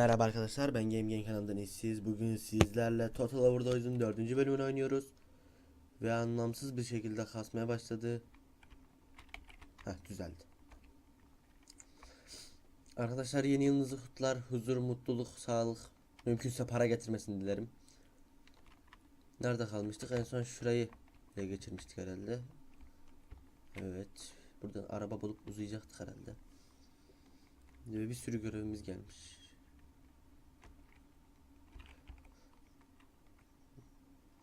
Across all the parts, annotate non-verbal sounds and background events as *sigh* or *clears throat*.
Merhaba arkadaşlar ben Game Game kanalından eşsiz. Bugün sizlerle Total Overdose'un 4. bölümünü oynuyoruz. Ve anlamsız bir şekilde kasmaya başladı. Heh düzeldi. Arkadaşlar yeni yılınızı kutlar. Huzur, mutluluk, sağlık. Mümkünse para getirmesini dilerim. Nerede kalmıştık? En son şurayı ele geçirmiştik herhalde. Evet. Buradan araba bulup uzayacaktık herhalde. Ve bir sürü görevimiz gelmiş.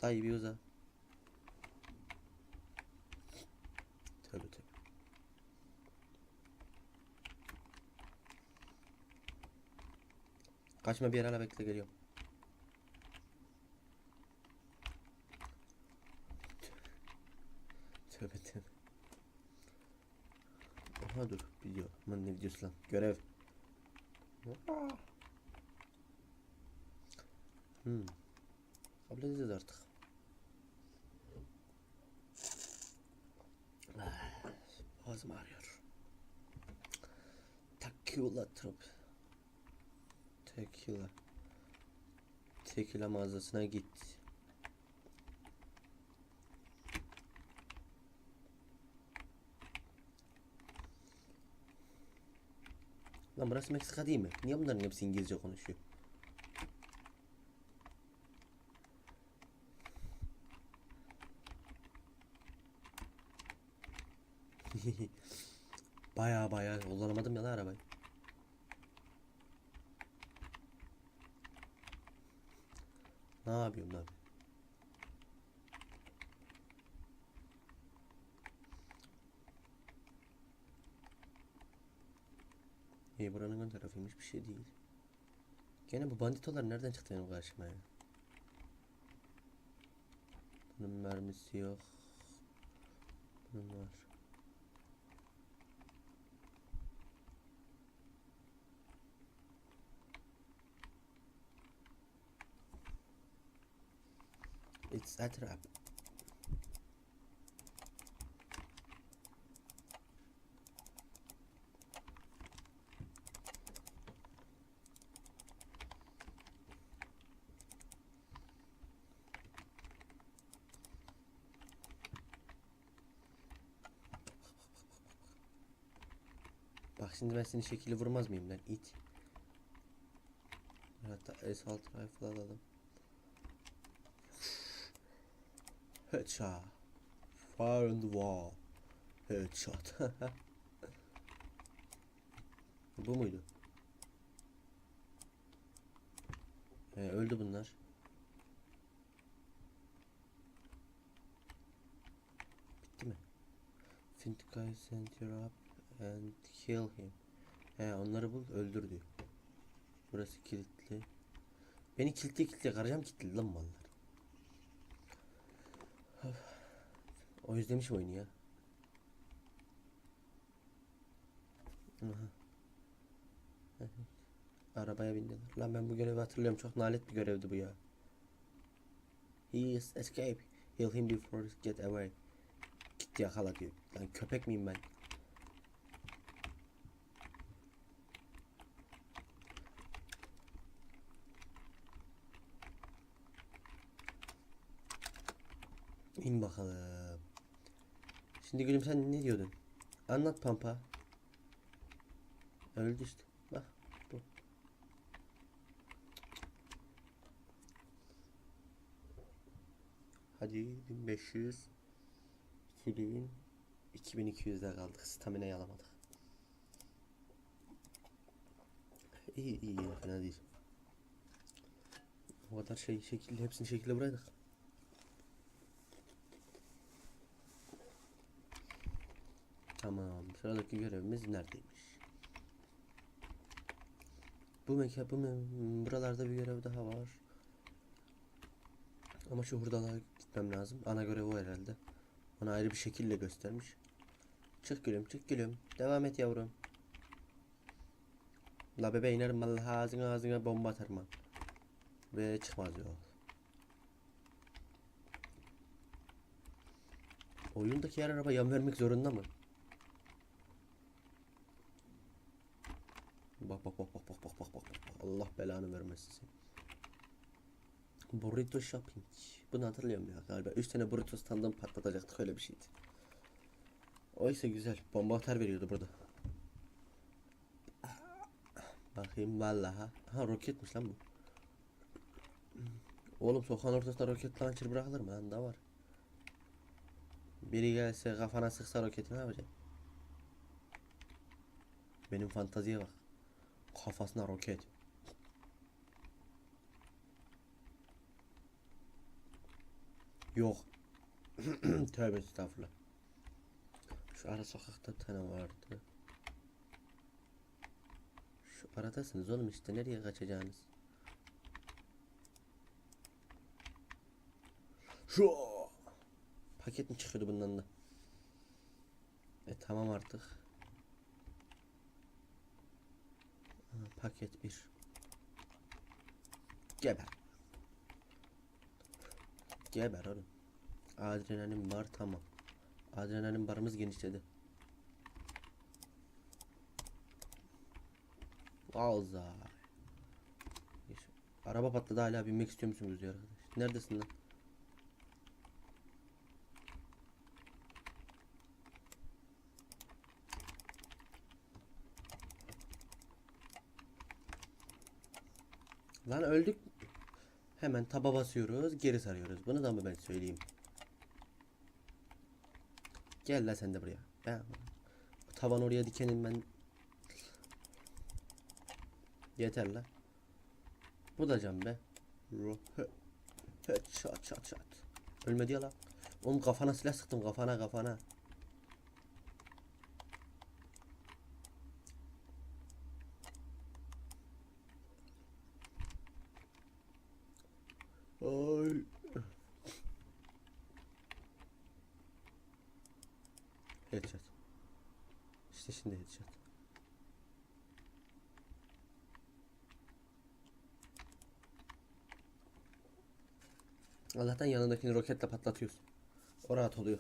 Dayı bir uza. Tövbe tövbe. Kaçma bir hala bekle geliyorum. Tövbe tövbe. Aha dur video. Aman ne videosu lan. Görev. Hmm. Kabul edeceğiz artık. Ah, Boğazım ağrıyor. Tequila trop. Tequila. Tequila mağazasına git. Lan burası Meksika değil mi? Niye bunların hepsi İngilizce konuşuyor? baya baya kullanamadım ya lan arabayı. Ne yapıyorum lan? İyi buranın ön tarafıymış bir şey değil. Gene bu banditolar nereden çıktı benim karşıma ya? Bunun mermisi yok. Bunun var. It's a trap. Şimdi ben seni şekilli vurmaz mıyım lan it. Hatta S6 rifle alalım. Headshot. Fire in the wall. Headshot. *laughs* Bu muydu? Ee, öldü bunlar. Bitti mi? Find the guy send you up and kill him. He onları bul öldür diyor. Burası kilitli. Beni kilitli kilitli karacağım kilitli lan mallar. O özlemiş oyunu ya. Arabaya bindiler. Lan ben bu görevi hatırlıyorum. Çok nalet bir görevdi bu ya. He is escape. Kill him before he get away. Git yakala diyor. Lan köpek miyim ben? İn bakalım. Şimdi gülüm sen ne diyordun? Anlat Pampa. Öldü işte. Bak bu. Hadi 1500 2000 2200'de kaldık. Stamina alamadık. İyi iyi fena değil. O kadar şey şekilde hepsini şekilde bıraktık. Tamam. Sıradaki görevimiz neredeymiş? Bu mekan, bu buralarda bir görev daha var. Ama şu hurdalığa gitmem lazım. Ana görev o herhalde. Ona ayrı bir şekilde göstermiş. Çık gülüm, çık gülüm. Devam et yavrum. La bebe inerim vallahi ağzına ağzına bomba atarım. Ve çıkmaz yol. Oyundaki her araba yan vermek zorunda mı? Bak bak bak bak bak bak bak bak. Allah belanı vermesin seni. Burrito shopping. Bunu hatırlıyorum ya galiba. 3 tane burrito standını patlatacaktık öyle bir şeydi. Oysa güzel. Bomba atar veriyordu burada. Bakayım vallaha. Ha roketmiş lan bu. Oğlum sokağın ortasında roket launcher bırakılır mı? Anda var. Biri gelse kafana sıksa roketi ne yapacaksın? Benim fantaziye bak. Kafasına roket. Yok. *clears throat* Tövbe estağfurullah. Şu ara sokakta tane vardı. Şu aradasınız oğlum işte nereye kaçacaksınız? Şu paket mi çıkıyordu bundan da? E tamam artık. Ha, paket bir. Geber. Geber oğlum. Adrenalin var tamam. Adrenalin barımız genişledi. Valla. Araba patladı hala binmek istiyor musunuz diyor arkadaş. Neredesin lan? Lan öldük. Hemen taba basıyoruz, geri sarıyoruz. Bunu da mı ben söyleyeyim? Gel la sen de buraya. Ben tavan oraya dikenin ben. Yeter la. Bu da can be. Çat çat çat. Ölmedi ya la. Oğlum kafana silah sıktım kafana kafana. Ay. Headshot. Şimdi headshot. Allah'tan yanındakini roketle patlatıyorsun. O rahat oluyor.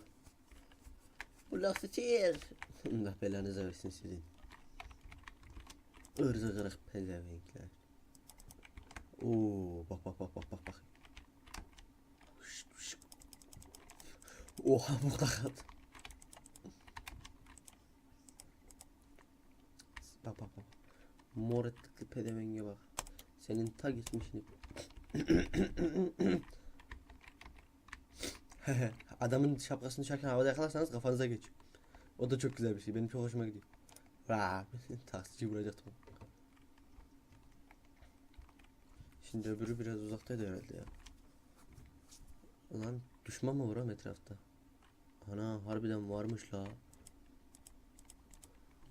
Bu lastikler. *laughs* Allah belanızı versin sizin. Irzı kırık pezevenkler. Oo bak bak bak bak bak bak. Oha burada kaldı. Bak bak bak. Mor etlikli pedevenge bak. Senin ta gitmişini. *coughs* Adamın şapkasını düşerken havada yakalarsanız kafanıza geçiyor. O da çok güzel bir şey. Benim çok hoşuma gidiyor. *laughs* Taksici vuracaktım. Şimdi öbürü biraz uzaktaydı herhalde ya. Lan düşman mı var etrafta? Ana harbiden varmış la.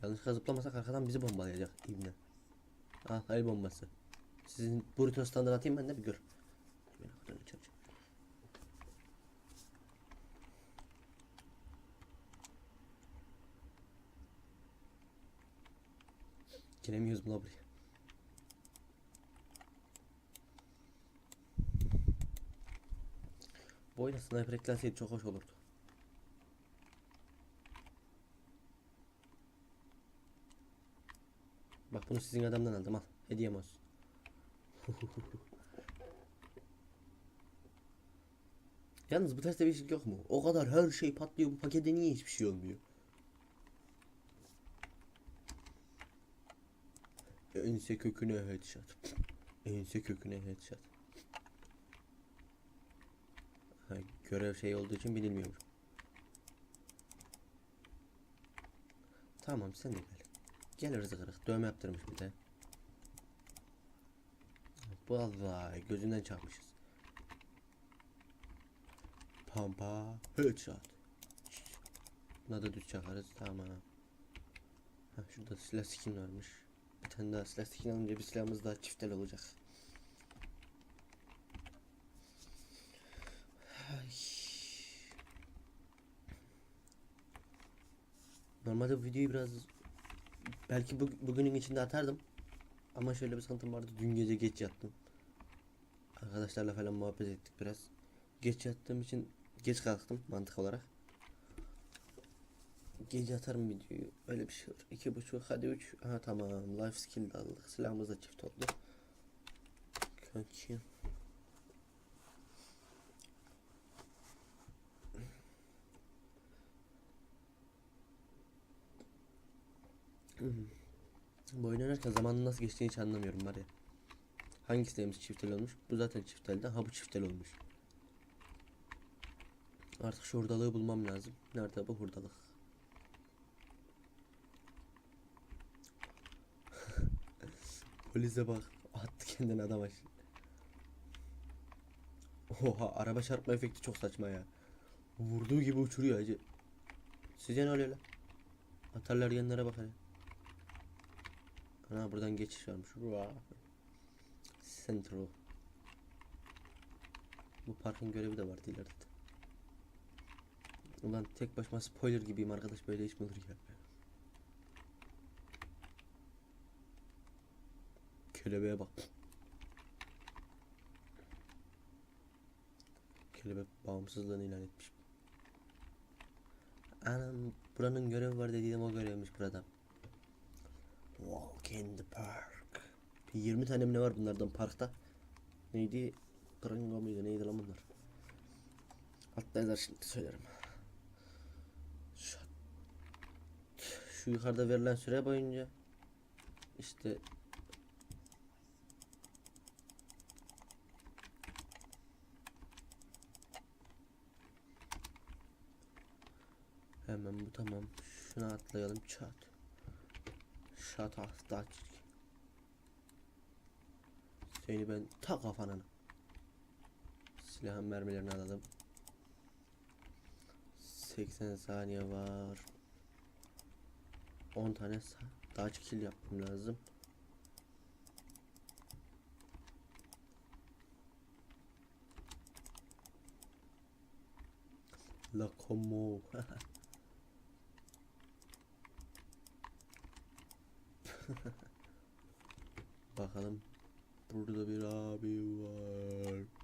Yanlışlıkla zıplamasak arkadan bizi bombalayacak ibne. Ah el bombası. Sizin burrito standını atayım ben de bir gör. Giremiyoruz buna buraya. Bu oyuna sniper eklenseydi çok hoş olurdu. Bak bunu sizin adamdan aldım al. Hediyem olsun. *laughs* Yalnız bu testte bir şey yok mu? O kadar her şey patlıyor bu pakette niye hiçbir şey olmuyor? Ense köküne headshot. Ense köküne headshot. Ha, görev şey olduğu için bilinmiyormuş. Tamam sen de gel. Gel hırzı kırık. Dövme yaptırmış bir de. Vallahi gözünden çarpmışız. Pampa headshot. Buna da düz çakarız tamam. Ha, şurada silah skin varmış. Bir tane daha silah skin alınca bir silahımız daha çiftel olacak. Normalde bu videoyu biraz belki bu, bugünün içinde atardım. Ama şöyle bir sıkıntım vardı. Dün gece geç yattım. Arkadaşlarla falan muhabbet ettik biraz. Geç yattığım için geç kalktım mantık olarak. Gece atarım videoyu. Öyle bir şey olur. İki buçuk hadi üç. Aha tamam. Life skill aldık. Silahımız da çift oldu. Bakayım. Bu oyun oynarken zamanın nasıl geçtiğini hiç anlamıyorum var ya. Hangisi demiş çiftel olmuş? Bu zaten çifteldi. Ha bu çiftel olmuş. Artık şu hurdalığı bulmam lazım. Nerede bu hurdalık? *laughs* Polise bak. Attı kendini adam. Oha araba çarpma efekti çok saçma ya. Vurduğu gibi uçuruyor acı. Sizce ne oluyor lan? Atarlar genlere bak hele. Ana buradan geçiş varmış. Vaa. Centro. Bu parkın görevi de vardı ileride. de. Ulan tek başıma spoiler gibiyim arkadaş böyle iş mi olur ya? Kelebeğe bak. Kelebek bağımsızlığını ilan etmiş. Anam buranın görevi var dediğim o görevmiş burada. Walk in the park. Bir 20 tane ne var bunlardan parkta? Neydi? Gringo muydu neydi lan bunlar? Hatta yazar şimdi söylerim. Şu, şu yukarıda verilen süre boyunca işte Hemen bu tamam. Şuna atlayalım çat. Şat ah daha çirkin. Seni ben ta kafana. Silahın mermilerini alalım. 80 saniye var. 10 tane daha kill yapmam lazım. La como. *laughs* Bakalım. Burada bir abi var.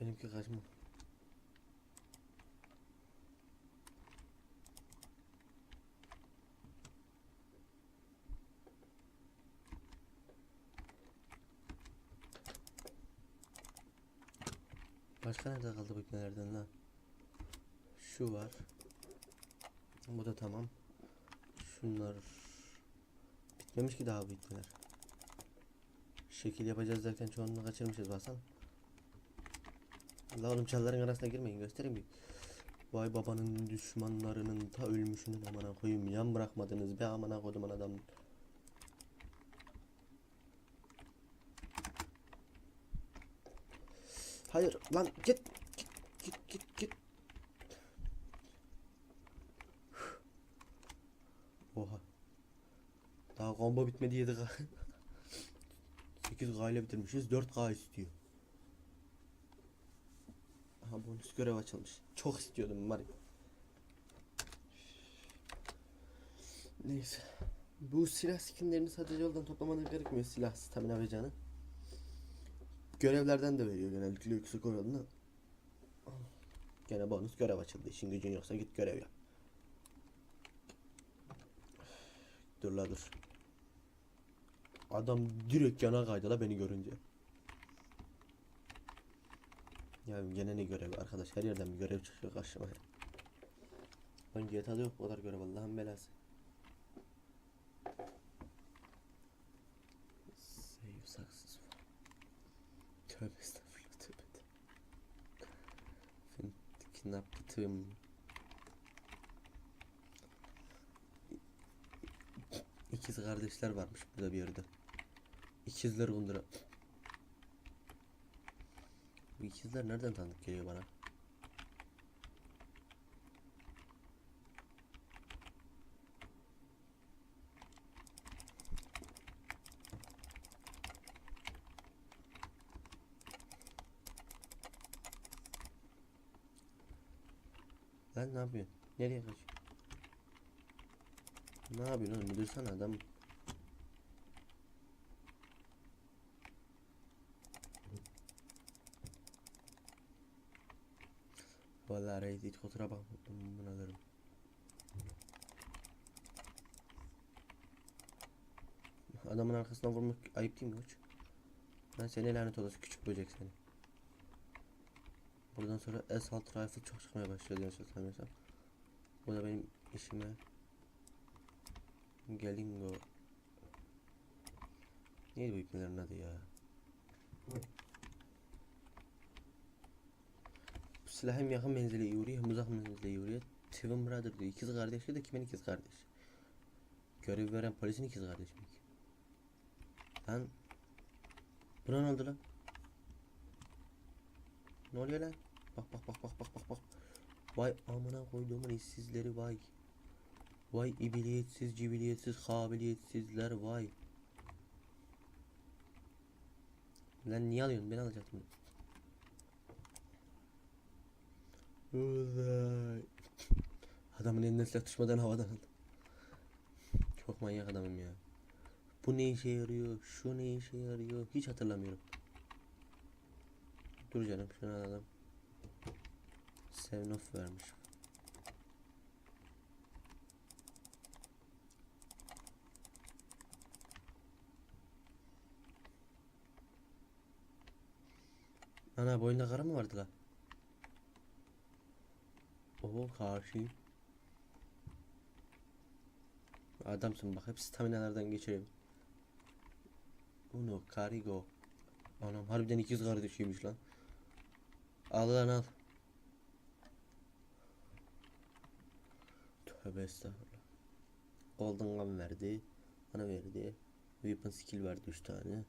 Benimki kaçma. Başka nerede kaldı bu ipnelerden lan? Şu var. Bu da tamam. Şunlar bitmemiş ki daha bu ipneler. Şekil yapacağız derken çoğunluğunu kaçırmışız baksana. La oğlum çalların arasına girmeyin göstereyim bir. Vay babanın düşmanlarının ta ölmüşünün amına koyayım yan bırakmadınız be amına kodumun adam. Hayır lan git git git git git. Oha. Daha combo bitmedi 7K. 8K ile bitirmişiz 4K istiyor. Aha bonus görev açılmış. Çok istiyordum ya. Neyse. Bu silah skinlerini sadece yoldan toplamanız gerekmiyor. Silah, stamina ve canı. Görevlerden de veriyor genellikle yüksek oranla. Gene bonus görev açıldı. İşin gücün yoksa git görev yap. Dur la dur. Adam direkt yana kaydı la beni görünce. Ya gene ne görevi arkadaş her yerden bir görev çıkıyor karşıma. Ben GTA'da yok bu kadar görev Allah'ın belası. Save successful. Tövbe estağfurullah tövbe de. Kidnapped İkiz kardeşler varmış burada bir yerde. İkizler Gundura. Bu ikizler nereden tanıdık geliyor bana? Lan ne yapıyorsun? Nereye kaçıyorsun? Ne yapıyorsun oğlum? Dursana adam. Vallahi reis hiç kusura bakma buna derim. Adamın arkasına vurmak ayıp değil mi koç? Ben seni lanet olası küçük böcek seni. Buradan sonra assault rifle çok çıkmaya başladı yanlış hatırlamıyorsam. Bu da benim işime Galingo Neydi bu ipnelerin adı ya? Bu silah hem yakın menzile iyi vuruyor hem uzak menzile iyi vuruyor. Twin Brother diyor. İkiz kardeşi de kimin ikiz kardeş? Görev veren polisin ikiz kardeşi mi? Lan Buna ne oldu lan? Ne oluyor lan? Bak bak bak bak bak bak bak. Vay amına koyduğumun işsizleri vay. Vay ibiliyetsiz cibiliyetsiz kabiliyetsizler vay. Lan niye alıyorsun? Ben alacaktım. Uzay. Adamın elinden silah düşmeden havadan aldı. Çok manyak adamım ya. Bu ne işe yarıyor? Şu ne işe yarıyor? Hiç hatırlamıyorum. Dur canım şunu alalım. Seven of vermiş. Ana boyunda kara mı vardı la? Oo karşı. Adamsın bak hep staminalardan geçiyorum. Uno, Karigo. Anam harbiden ikiz kardeşiymiş lan. Al lan al. Tövbe estağfurullah. Golden Gun verdi. Bana verdi. Weapon skill verdi 3 tane.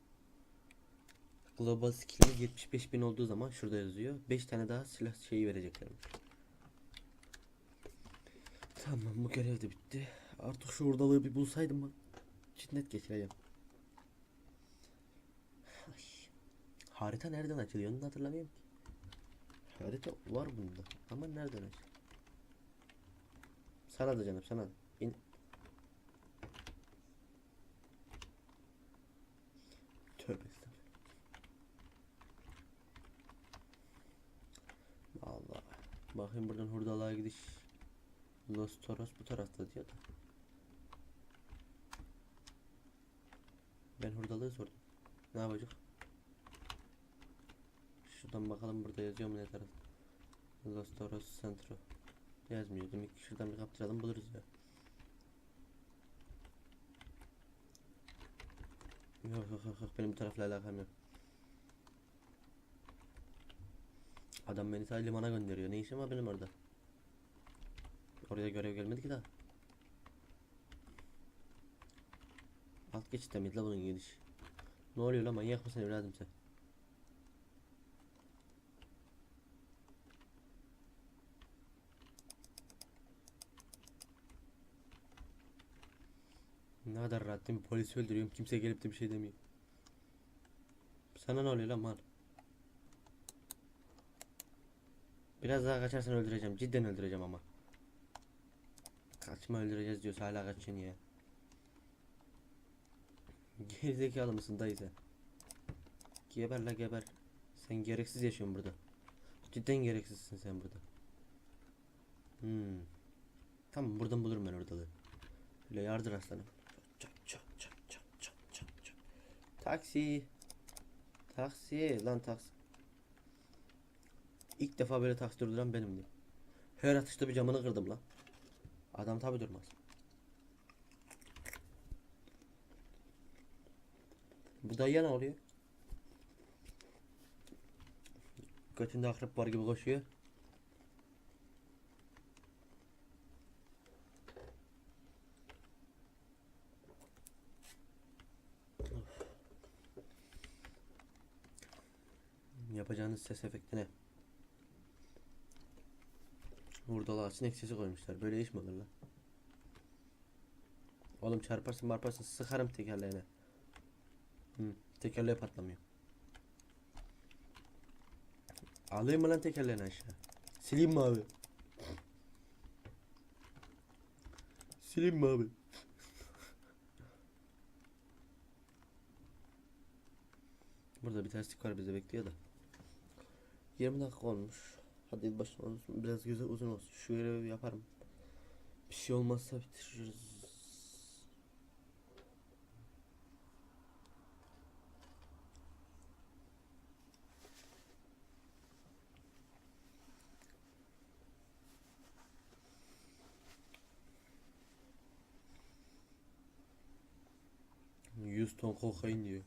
Global skill'imiz 75.000 olduğu zaman şurada yazıyor. 5 tane daha silah şeyi vereceklermiş. Tamam bu görev de bitti. Artık şu ordalığı bir bulsaydım ben cinnet geçireceğim. Ay. Harita nereden açılıyor onu hatırlamıyorum ki. Harita var bunda ama nereden açılıyor? Sana da canım sana. İn. Tövbe. Allah. Bakayım buradan hurdalığa gidiş. Los Toros bu tarafta diyor da. Ben hurdalığı sordum. Ne yapacak? Şuradan bakalım burada yazıyor mu ne taraf? Los Toros Centro. Yazmıyor. Demek ki şuradan bir kaptıralım buluruz ya. Yok yok yok benim bu tarafla alakam yok. Adam beni sadece limana gönderiyor. Ne işim var benim orada? Oraya görev gelmedi ki daha. Alt geçitte miydi la bunun gidiş? Ne oluyor lan manyak mısın evladım sen? Ne kadar rahat değil mi? Polisi öldürüyorum. Kimse gelip de bir şey demiyor. Sana ne oluyor lan mal? Biraz daha kaçarsan öldüreceğim. Cidden öldüreceğim ama. Kaçma öldüreceğiz diyorsa hala kaçıyorsun ya. Gerizekalı mısın dayı sen? Geber la geber. Sen gereksiz yaşıyorsun burada. Cidden gereksizsin sen burada. Hmm. Tamam buradan bulurum ben ortalığı. Öyle yardır aslanım. Çap çap çap çap çap çap çap. Taksi. Taksi lan taksi. İlk defa böyle taksi durduran benimdi. Her atışta bir camını kırdım lan. Adam tabi durmaz. Bu dayıya ne oluyor? Götünde akrep var gibi koşuyor. Yapacağınız ses efekti ne? Hurdalığa sinek sesi koymuşlar. Böyle iş mi olur lan? Oğlum çarparsın marparsın sıkarım tekerleğine. Hı, tekerleği patlamıyor. Alayım mı lan tekerleğini aşağı? Sileyim mi abi? Sileyim mi abi? Burada bir terslik var bize bekliyor da. 20 dakika olmuş. Hadi yılbaşı olsun. Biraz güzel uzun olsun. Şu görevi yaparım. Bir şey olmazsa bitiririz. Yüz ton kokain diyor.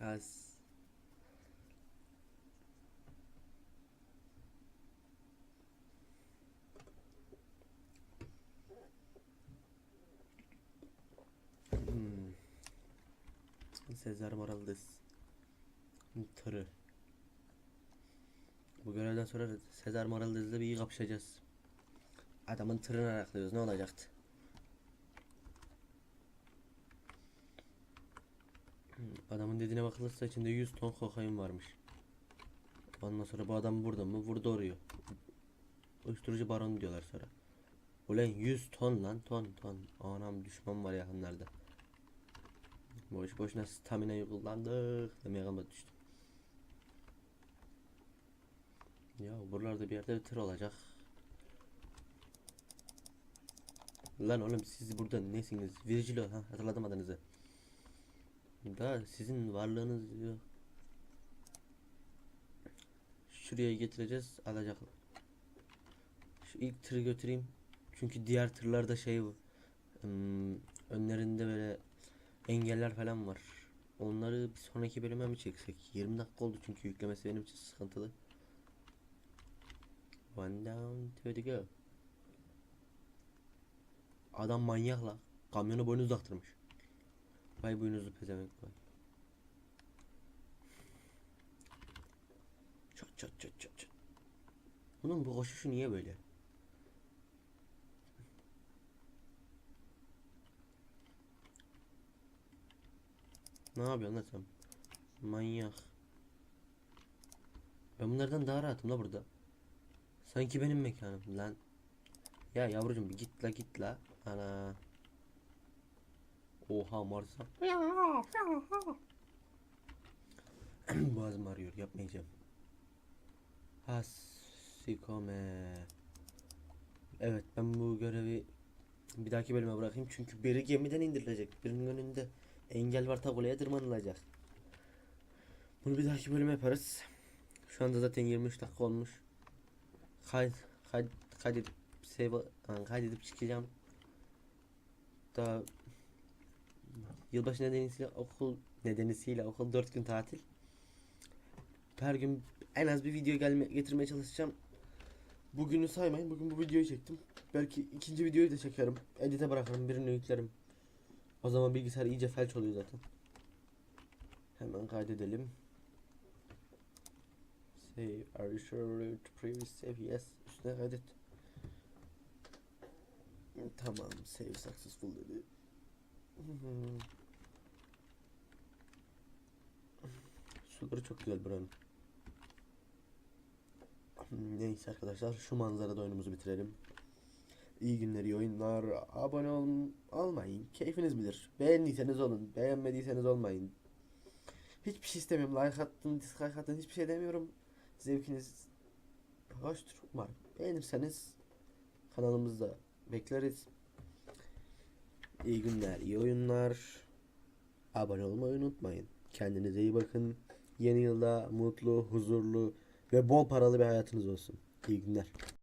Az. Hmm. Sezar Moraldes. Tırı. Bu görevden sonra Sezar Moraldes'le bir iyi kapışacağız. Adamın tırını araklıyoruz. Ne olacaktı? Hmm, Adamın dediğine bakılırsa içinde 100 ton kokain varmış. Ondan sonra bu adam burada mı? Vurdu oraya. Uyuşturucu baronu diyorlar sonra. Ulan 100 ton lan ton ton. Anam düşman var yakınlarda. Boş boşuna stamina'yı kullandık. Demeye kalmadı düştüm. Ya buralarda bir yerde bir tır olacak. Lan oğlum siz burada nesiniz? Virgilio ha hatırladım adınızı. Da sizin varlığınız yok. Şuraya getireceğiz alacak. Şu ilk tırı götüreyim. Çünkü diğer tırlarda şey bu. Hmm, önlerinde böyle engeller falan var. Onları bir sonraki bölüme mi çeksek? 20 dakika oldu çünkü yüklemesi benim için sıkıntılı. One down to go. Adam manyak la. Kamyonu boynuz taktırmış. Vay boynuzlu pezevenk vay. Çat çat çat çat çat. Bunun bu koşuşu niye böyle? Ne yapıyorsun lan sen? Manyak. Ben bunlardan daha rahatım la burada. Sanki benim mekanım lan. Ya yavrucuğum bir git la git la. Ana. Oha Marsa. *laughs* *clears throat* Boğazım ağrıyor yapmayacağım. Hasikome. Evet ben bu görevi bir dahaki bölüme bırakayım çünkü biri gemiden indirilecek. Birinin önünde engel var ta kuleye tırmanılacak. Bunu bir dahaki bölüme yaparız. Şu anda zaten 23 dakika olmuş. Kayıt, kayıt, kaydedip save, yani kaydedip çıkacağım. Daha yılbaşı nedeniyle okul nedeniyle okul 4 gün tatil. Her gün en az bir video gelme, getirmeye çalışacağım. Bugünü saymayın. Bugün bu videoyu çektim. Belki ikinci videoyu da çekerim. Edite bırakırım. Birini yüklerim. O zaman bilgisayar iyice felç oluyor zaten. Hemen kaydedelim. Save. Are you sure to previous save? Yes. Üstüne kaydet. Tamam. Save successful dedi. Suları çok güzel buranın. Neyse arkadaşlar şu manzarada oyunumuzu bitirelim. İyi günler, iyi oyunlar. Abone ol olmayın. Keyfiniz bilir. Beğendiyseniz olun. Beğenmediyseniz olmayın. Hiçbir şey istemiyorum. Like attın, dislike attın hiçbir şey demiyorum. Zevkiniz hoştur umarım. Beğenirseniz kanalımızda bekleriz. İyi günler, iyi oyunlar. Abone olmayı unutmayın. Kendinize iyi bakın. Yeni yılda mutlu, huzurlu ve bol paralı bir hayatınız olsun. İyi günler.